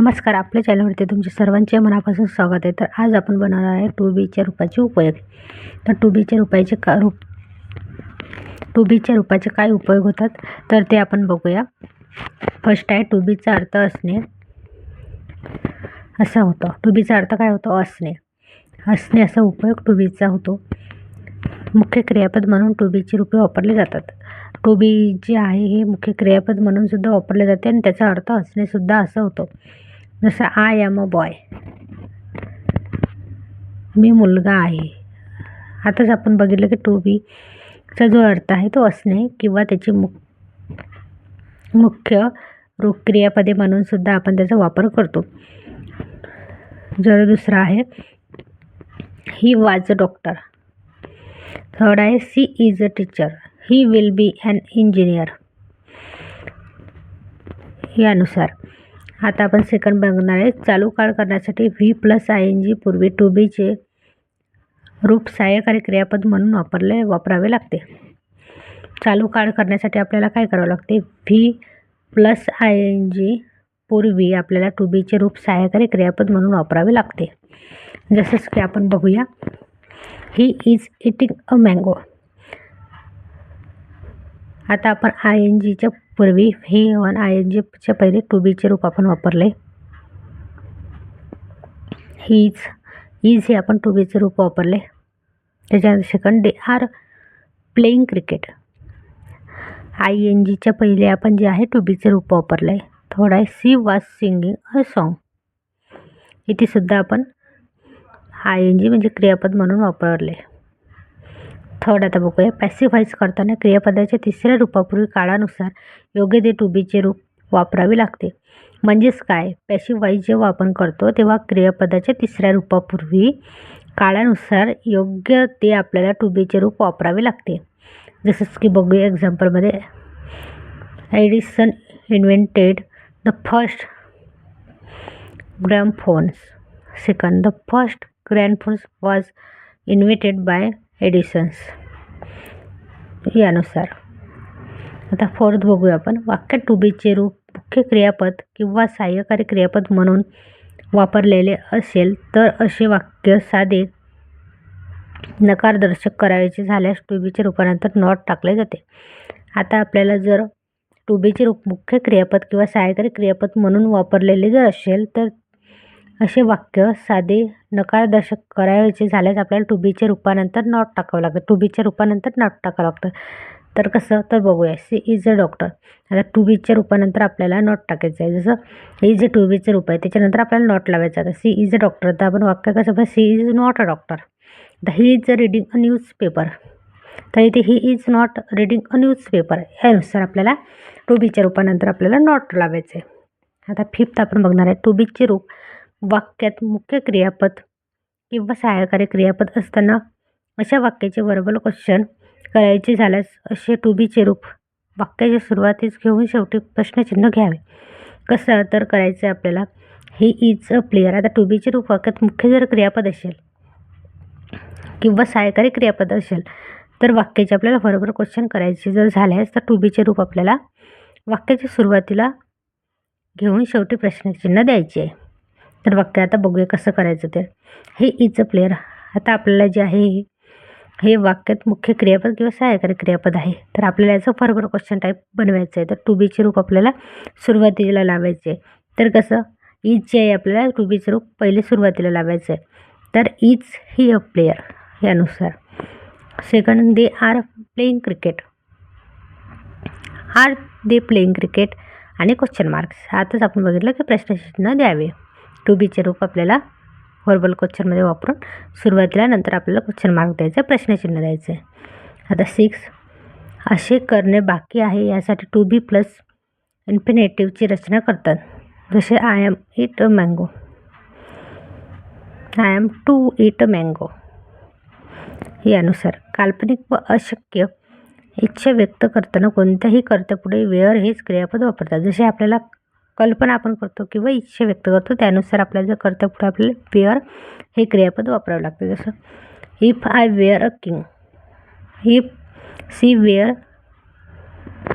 नमस्कार आपल्या चॅनलवरती तुमचे सर्वांचे मनापासून स्वागत आहे. तर आज आपण बनवणार आहे टू बीच्या रूपाचे उपयोग. तर टू बीच्या रूपाचे का रूप टू बीच्या रूपाचे काय उपयोग होतात? तर ते आपण बघूया. फर्स्ट आहे टू बीचा अर्थ असणे. असा होतो. टू बीचा अर्थ काय होतो? असणे. असणे असा उपयोग टू बीचा होतो. मुख्य क्रियापद म्हणून टू बीची रूपे वापरले जातात. टू बी जे आहे हे मुख्य क्रियापद म्हणून सुद्धा वापरले जाते आणि त्याचा अर्थ असणेसुद्धा असं होतो. जसं आय एम अ बॉय मी मुलगा आहे. आताच आपण बघितलं की टू बीचा जो अर्थ आहे तो असणे किंवा त्याची मु मुख्य रोगक्रियापदे म्हणून सुद्धा आपण त्याचा वापर करतो. जर दुसरा आहे he was a doctor third आहे she is a teacher he will be an engineer यानुसार. आता आपण सेकंड बघणार आहे. चालू काळ करण्यासाठी V plus I N G पूर्वी टू बीचे रूप सहाय्यकारी क्रियापद म्हणून वापरले वापरावे लागते. चालू काळ करण्यासाठी आपल्याला काय करावं लागते? V plus I N G पूर्वी आपल्याला टू बीचे रूप सहाय्यकारी क्रियापद म्हणून वापरावे लागते. जसंच की आपण बघूया he is eating a mango आता आपण आय एन जीच्या पूर्वी हे वन आय एन जीच्या पहिले टू बीचे रूप आपण वापरले. हीज इज हे आपण टू बीचे रूप वापरले. त्याच्यानंतर second they are playing cricket I N जीच्या पहिले आपण जे आहे टू बीचे रूप वापरलं. आहे थोडा आहे she was singing a song इथे सुद्धा आपण आय एन जी म्हणजे क्रियापद म्हणून वापरले. थर्ड आता बघूया. पॅसिफाईज करताना क्रियापदाच्या तिसऱ्या रूपापूर्वी काळानुसार योग्य ते टू बीचे रूप वापरावे लागते. म्हणजेच काय? पॅसिफाईज जेव्हा आपण करतो तेव्हा क्रियापदाच्या तिसऱ्या रूपापूर्वी काळानुसार योग्य ते आपल्याला टू बीचे रूप वापरावे लागते. जसंच की बघूया एक्झाम्पलमध्ये Edison invented the first gramophones second the first gramophones was invented by Edisons यानुसार. आता फोर्थ बघूया आपण. वाक्यात टू बीचे रूप मुख्य क्रियापद किंवा सहाय्यकारी क्रियापद म्हणून वापरलेले असेल तर असे वाक्य साधे नकारदर्शक करायचे झाल्यास टू बीचे रूपानंतर नॉट टाकले जाते. आता आपल्याला जर टू बीचे रूप मुख्य क्रियापद किंवा सहाय्यकारी क्रियापद म्हणून वापरलेले जर असेल तर असे वाक्य साधे नकारदर्शक करायचे झाल्यास आपल्याला टू बीच्या रूपानंतर नॉट टाकावं लागतं. टू बीच्या रूपानंतर नॉट टाकावं लागतं. तर कसं? तर बघूया. She is a doctor. आता टू बीच्या रूपानंतर आपल्याला नॉट टाकायचं आहे. जसं इज अ टू बीचं रूप आहे त्याच्यानंतर आपल्याला नॉट लावायचं आता सी इज अ डॉक्टर. तर आपण वाक्य कसं पण she is not a doctor. The he is a reading a newspaper. तर इथे he is not reading a newspaper. यानुसार आपल्याला टू बीच्या रूपानंतर आपल्याला नॉट लावायचं आहे. आता फिफ्थ आपण बघणार आहे. टू बीचे रूप वाक्यात मुख्य क्रियापद किंवा सहाय्यकारी क्रियापद असताना अशा वाक्याचे वर्बल क्वेश्चन करायचे झाल्यास असे टू बीचे रूप वाक्याच्या सुरुवातीस घेऊन शेवटी प्रश्नचिन्ह घ्यावे. कसं तर करायचं आहे आपल्याला? ही इज अ प्लेयर आता टू बीचे रूप वाक्यात मुख्य जर क्रियापद असेल किंवा सहाय्यकारी क्रियापद असेल तर वाक्याचे आपल्याला बरोबर क्वेश्चन करायचे जर झाल्यास तर टू बीचे रूप आपल्याला वाक्याच्या सुरुवातीला घेऊन शेवटी प्रश्नचिन्ह द्यायचे आहे. तर वाक्य आता बघूया कसं करायचं ते. हे इज अ प्लेयर आता आपल्याला जे आहे हे वाक्यात मुख्य क्रियापद किंवा सहाय्यकारी क्रियापद आहे. तर आपल्याला याचं फर्गर क्वेश्चन टाईप बनवायचं आहे तर टू बीचे रूप आपल्याला सुरुवातीला लावायचे आहे तर कसं? इज जे आहे आपल्याला टू बीचे रूप पहिले सुरुवातीला लावायचं आहे तर इज ही अ प्लेयर यानुसार. Second they are playing cricket are they playing cricket आणि क्वेश्चन मार्क्स आताच आपण बघितलं की प्रश्नचिन्ह द्यावे. टू बीचे रूप आपल्याला व्हर्बल क्वेश्चनमध्ये वापरून सुरुवातीला नंतर आपल्याला क्वेश्चन मार्क द्यायचं आहे प्रश्नचिन्ह द्यायचं. आहे आता सिक्स असे करणे बाकी आहे यासाठी टू बी प्लस इन्फिनेटिव्हची रचना करतात. जसे I am eat a mango I am to eat a mango यानुसार काल्पनिक व अशक्य इच्छा व्यक्त करताना कोणत्याही कर्त्यापुढे वेअर हेच क्रियापद वापरतात. जसे आपल्याला कल्पना आपण करतो किंवा इच्छा व्यक्त करतो त्यानुसार आपल्याला जर कर्त्यापुढे आपल्याला वेअर हे क्रियापद वापरावं लागतं. जसं if I were a king if she were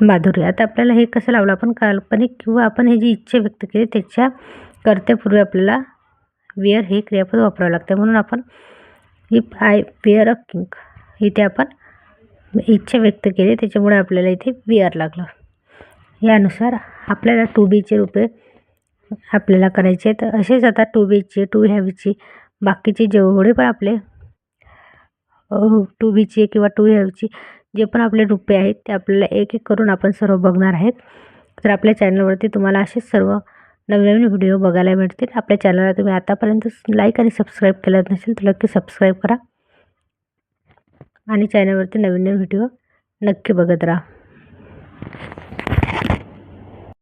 Madhuri आता आपल्याला हे कसं लावलं? आपण काल्पनिक किंवा आपण हे जी इच्छा व्यक्त केली त्याच्या करत्यापूर्वी आपल्याला विअर हे क्रियापद वापरावं लागतं. म्हणून आपण if I were a king इथे आपण इच्छा व्यक्त केली त्याच्यामुळे आपल्याला इथे वेअर लागलं. यानुसार आपल्याला टू बीचे रूपे आपल्याला करायचे आहेत. असेच आता टू बीचे टू हॅवीची बाकीचे जेवढे पण आपले टू बीचे किंवा टू हॅवीची जे पण आपले रूपे आहेत ते आपल्याला एक एक करून आपण सर्व बघणार आहेत. तर आपल्या चॅनलवरती तुम्हाला असेच सर्व नवीन नवीन व्हिडिओ बघायला मिळतील. आपल्या चॅनलला तुम्ही आतापर्यंत लाईक आणि सबस्क्राईब केलं नसेल तर नक्की सबस्क्राईब करा. आणि चॅनलवरती नवीन नवीन व्हिडिओ नक्की बघत राहा.